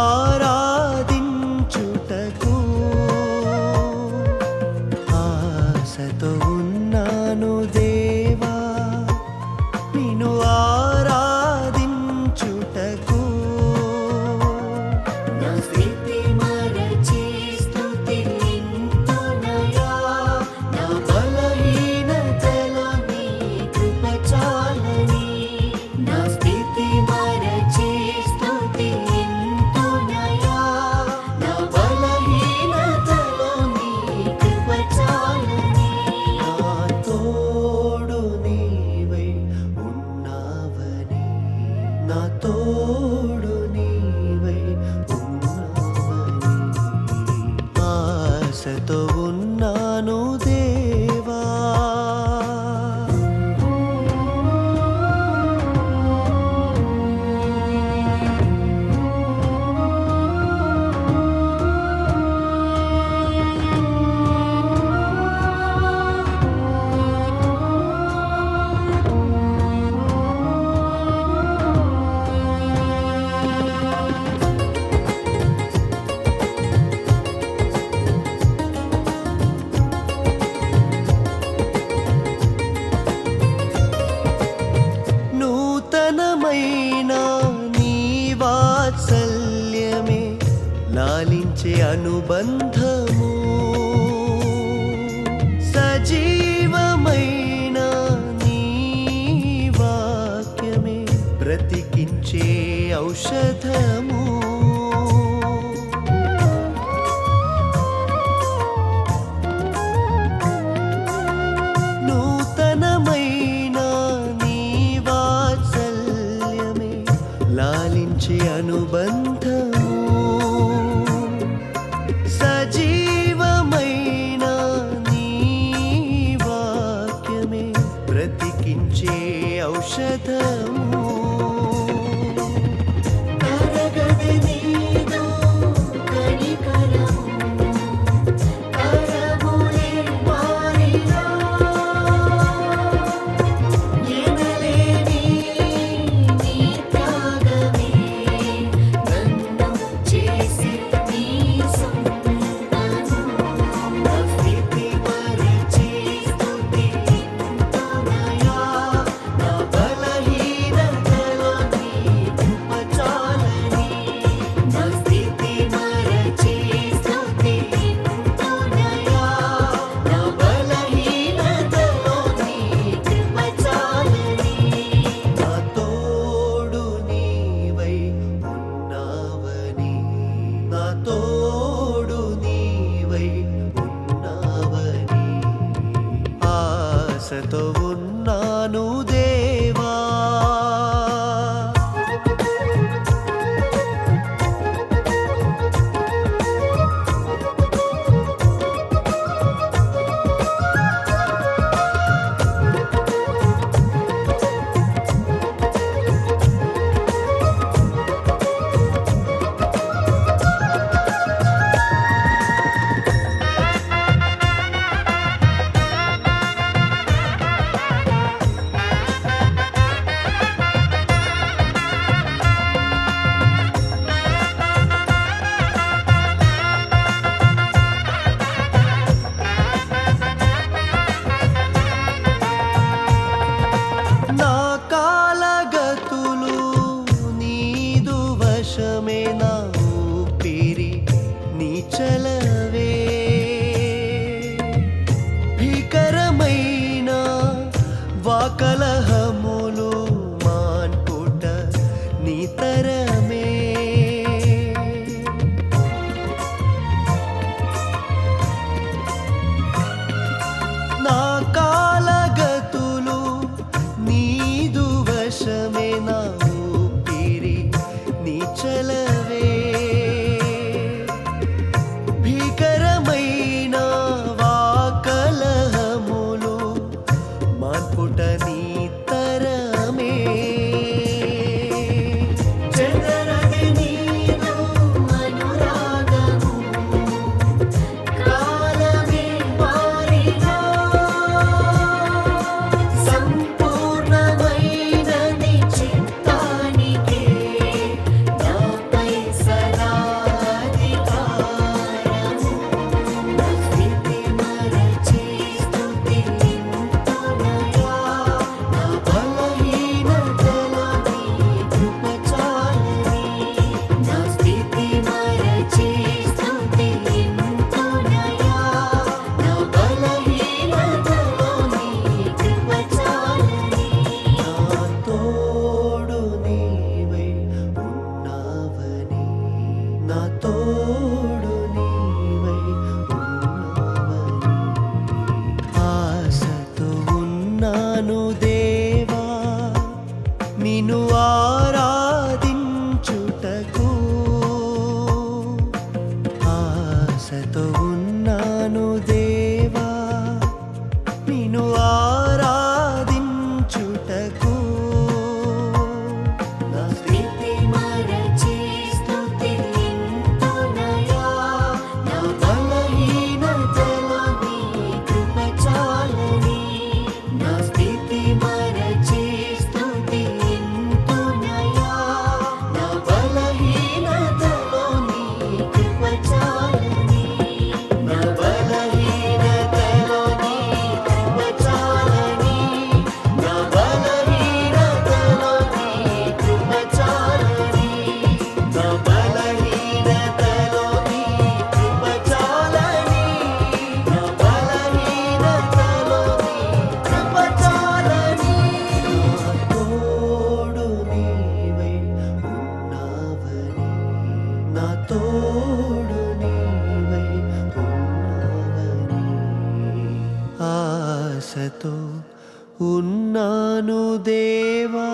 तारा పంచే అనుబంధము సజీవమైన నీ వాక్యమే బ్రతికించే ఔషధము. षधम् sẽ tô vốn నను దేవా నిను ఆరాధించుటకు ఆశతో ఉన్నాను దేవా నిను ఆ ఉన్నాను దేవా.